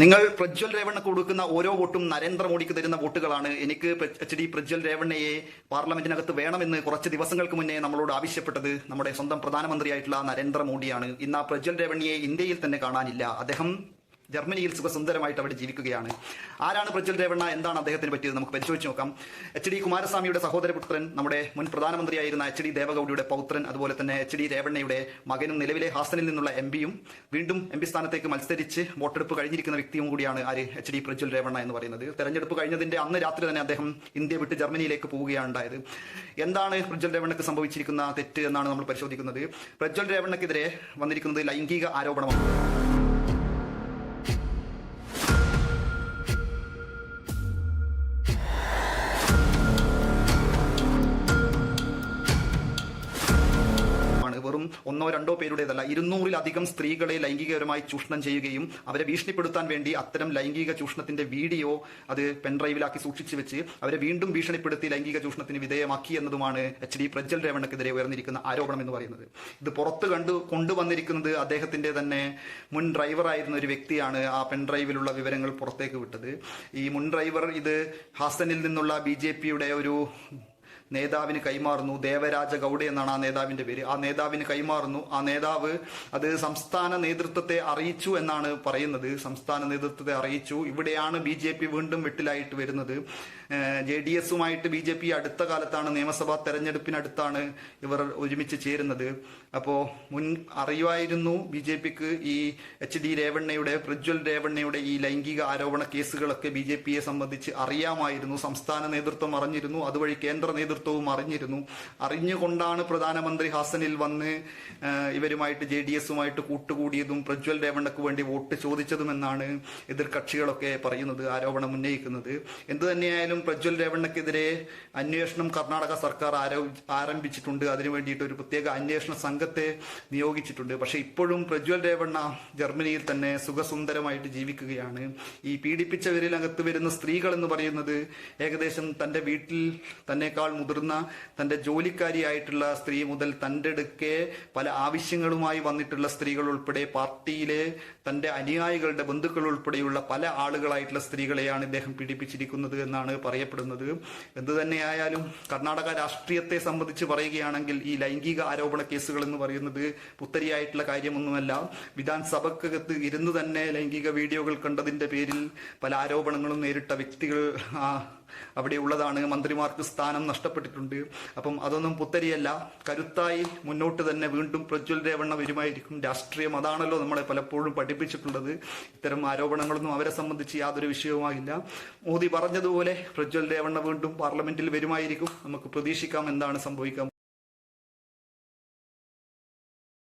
നിങ്ങൾ പ്രജ്വൽ രേവണ്ണക്ക് കൊടുക്കുന്ന ഓരോ വോട്ടും നരേന്ദ്രമോദിക്ക് തരുന്ന വോട്ടുകളാണ്. എനിക്ക് എച്ച് ഡി പ്രജ്വൽ രേവണ്ണയെ പാർലമെന്റിനകത്ത് വേണമെന്ന് കുറച്ച് ദിവസങ്ങൾക്ക് മുന്നേ നമ്മളോട് ആവശ്യപ്പെട്ടത് നമ്മുടെ സ്വന്തം പ്രധാനമന്ത്രിയായിട്ടുള്ള നരേന്ദ്രമോദിയാണ് ഇന്ന് ആ പ്രജ്വൽ രേവണ്ണയെ ഇന്ത്യയിൽ തന്നെ കാണാനില്ല. അദ്ദേഹം ജർമ്മനിയിൽ സുഖസുന്ദരമായിട്ട് അവിടെ ജീവിക്കുകയാണ്. ആരാണ് പ്രജ്വൽ രേവണ്ണ? എന്താണ് അദ്ദേഹത്തിന് പറ്റിയത്? നമുക്ക് പരിശോധിച്ച് നോക്കാം. എച്ച് ഡി കുമാരസ്വാമിയുടെ സഹോദരപുത്രൻ നമ്മുടെ മുൻ പ്രധാനമന്ത്രിയായിരുന്ന എച്ച് ഡി ദേവഗൌഡയുടെ പൗത്രൻ അതുപോലെ തന്നെ എച്ച് ഡി രേവണ്ണയുടെ മകനും നിലവിലെ ഹാസനിൽ നിന്നുള്ള എം പിയും വീണ്ടും എം പി സ്ഥാനത്തേക്ക് മത്സരിച്ച് വോട്ടെടുപ്പ് കഴിഞ്ഞിരിക്കുന്ന വ്യക്തിയും കൂടിയാണ് ആര്? എച്ച് ഡി പ്രജ്വൽ രേവണ്ണ എന്ന് പറയുന്നത്. തെരഞ്ഞെടുപ്പ് കഴിഞ്ഞതിന്റെ അന്ന് രാത്രി തന്നെ അദ്ദേഹം ഇന്ത്യ വിട്ട് ജർമ്മനിയിലേക്ക് പോവുകയാണ് ഉണ്ടായത് എന്താണ് പ്രജ്വൽ രേവണ്ണക്ക് സംഭവിച്ചിരിക്കുന്ന തെറ്റ് എന്നാണ് നമ്മൾ പരിശോധിക്കുന്നത്. പ്രജ്വൽ രേവണ്ണക്കെതിരെ വന്നിരിക്കുന്നത് ലൈംഗിക ആരോപണമാണ്. വെറും ഒന്നോ രണ്ടോ പേരുടേതല്ല. ഇരുന്നൂറിലധികം സ്ത്രീകളെ ലൈംഗികപരമായി ചൂഷണം ചെയ്യുകയും അവരെ ഭീഷണിപ്പെടുത്താൻ വേണ്ടി അത്തരം ലൈംഗിക ചൂഷണത്തിന്റെ വീഡിയോ അത് പെൻഡ്രൈവിലാക്കി സൂക്ഷിച്ചു വെച്ച് അവരെ വീണ്ടും ഭീഷണിപ്പെടുത്തി ലൈംഗിക ചൂഷണത്തിന് വിധേയമാക്കി എന്നതുമാണ് എച്ച് ഡി പ്രജ്വൽ രേവണ്ണക്കെതിരെ ഉയർന്നിരിക്കുന്ന ആരോപണം എന്ന് പറയുന്നത്. ഇത് പുറത്ത് കണ്ടു കൊണ്ടുവന്നിരിക്കുന്നത് അദ്ദേഹത്തിന്റെ തന്നെ മുൻ ഡ്രൈവറായിരുന്ന ഒരു വ്യക്തിയാണ്. ആ പെൻഡ്രൈവിലുള്ള വിവരങ്ങൾ പുറത്തേക്ക് വിട്ടത്. ഈ മുൻ ഡ്രൈവർ ഇത് ഹാസനിൽ നിന്നുള്ള ബി ഒരു നേതാവിന് കൈമാറുന്നു. ദേവരാജ ഗൗഡ എന്നാണ് ആ നേതാവിന്റെ പേര്. ആ നേതാവിന് കൈമാറുന്നു. ആ നേതാവ് അത് സംസ്ഥാന നേതൃത്വത്തെ അറിയിച്ചു എന്നാണ് പറയുന്നത്. സംസ്ഥാന നേതൃത്വത്തെ അറിയിച്ചു. ഇവിടെയാണ് ബി ജെ പി വീണ്ടും വെട്ടിലായിട്ട് വരുന്നത്. ജെ ഡി എസുമായിട്ട് ബി ജെ പി അടുത്ത കാലത്താണ് നിയമസഭാ തെരഞ്ഞെടുപ്പിനടുത്താണ് ഇവർ ഒരുമിച്ച് ചേരുന്നത്. അപ്പോ മുൻ അറിയുമായിരുന്നു ബി ജെ പിക്ക് ഈ എച്ച് ഡി രേവണ്ണയുടെ പ്രജ്വൽ രേവണ്ണയുടെ ഈ ലൈംഗിക ആരോപണ കേസുകളൊക്കെ ബി ജെ പിയെ സംബന്ധിച്ച് അറിയാമായിരുന്നു. സംസ്ഥാന നേതൃത്വം അറിഞ്ഞിരുന്നു. അതുവഴി കേന്ദ്ര നേതൃത്വവും അറിഞ്ഞിരുന്നു. അറിഞ്ഞുകൊണ്ടാണ് പ്രധാനമന്ത്രി ഹസനിൽ വന്ന് ഇവരുമായിട്ട് ജെ ഡി എസുമായിട്ട് കൂട്ടുകൂടിയതും പ്രജ്വൽ രേവണ്ണക്ക് വേണ്ടി വോട്ട് ചോദിച്ചതുമെന്നാണ് എതിർകക്ഷികളൊക്കെ പറയുന്നത് ആരോപണം ഉന്നയിക്കുന്നത്. എന്തു തന്നെയായാലും പ്രജ്വൽ രേവണ്ണക്കെതിരെ അന്വേഷണം കർണാടക സർക്കാർ ആരംഭിച്ചിട്ടുണ്ട്. അതിനു വേണ്ടിയിട്ട് ഒരു പ്രത്യേക അന്വേഷണ സംഘത്തെ നിയോഗിച്ചിട്ടുണ്ട്. പക്ഷെ ഇപ്പോഴും പ്രജ്വൽ രേവണ്ണ ജർമ്മനിയിൽ തന്നെ സുഖസുന്ദരമായിട്ട് ജീവിക്കുകയാണ്. ഈ പീഡിപ്പിച്ചവരിൽ അകത്ത് വരുന്ന സ്ത്രീകൾ എന്ന് പറയുന്നത് ഏകദേശം തന്റെ വീട്ടിൽ തന്നെക്കാൾ മുതിർന്ന തന്റെ ജോലിക്കാരിയായിട്ടുള്ള സ്ത്രീ മുതൽ തന്റെ അടുക്കെ പല ആവശ്യങ്ങളുമായി വന്നിട്ടുള്ള സ്ത്രീകൾ ഉൾപ്പെടെ പാർട്ടിയിലെ തന്റെ അനുയായികളുടെ ബന്ധുക്കൾ ഉൾപ്പെടെയുള്ള പല ആളുകളായിട്ടുള്ള സ്ത്രീകളെയാണ് ഇദ്ദേഹം പീഡിപ്പിച്ചിരിക്കുന്നത് എന്നാണ് പറയപ്പെടുന്നത്. എന്തു തന്നെയായാലും കർണാടക രാഷ്ട്രീയത്തെ സംബന്ധിച്ച് പറയുകയാണെങ്കിൽ ഈ ലൈംഗിക ആരോപണ കേസുകൾ എന്ന് പറയുന്നത് പുത്തരിയായിട്ടുള്ള കാര്യമൊന്നുമല്ല. വിധാൻസഭക്കകത്ത് ഇരുന്ന് തന്നെ ലൈംഗിക വീഡിയോകൾ കണ്ടതിന്റെ പേരിൽ പല ആരോപണങ്ങളും നേരിട്ട വ്യക്തികൾ അവിടെ ഉള്ളതാണ്. മന്ത്രിമാർക്ക് സ്ഥാനം നഷ്ടപ്പെട്ടിട്ടുണ്ട് അപ്പം അതൊന്നും പുത്തരിയല്ല. കരുത്തായി മുന്നോട്ട് തന്നെ വീണ്ടും പ്രജ്വൽ രേവണ്ണ വരുമായിരിക്കും രാഷ്ട്രീയം. അതാണല്ലോ നമ്മളെ പലപ്പോഴും പഠിപ്പിച്ചിട്ടുള്ളത്. ഇത്തരം ആരോപണങ്ങളൊന്നും അവരെ സംബന്ധിച്ച് യാതൊരു വിഷയവുമാകില്ല. മോദി പറഞ്ഞതുപോലെ പ്രജ്വൽ രേവണ്ണ വീണ്ടും പാർലമെന്റിൽ വരുമായിരിക്കും. നമുക്ക് പ്രതീക്ഷിക്കാം എന്താണ് സംഭവിക്കാൻ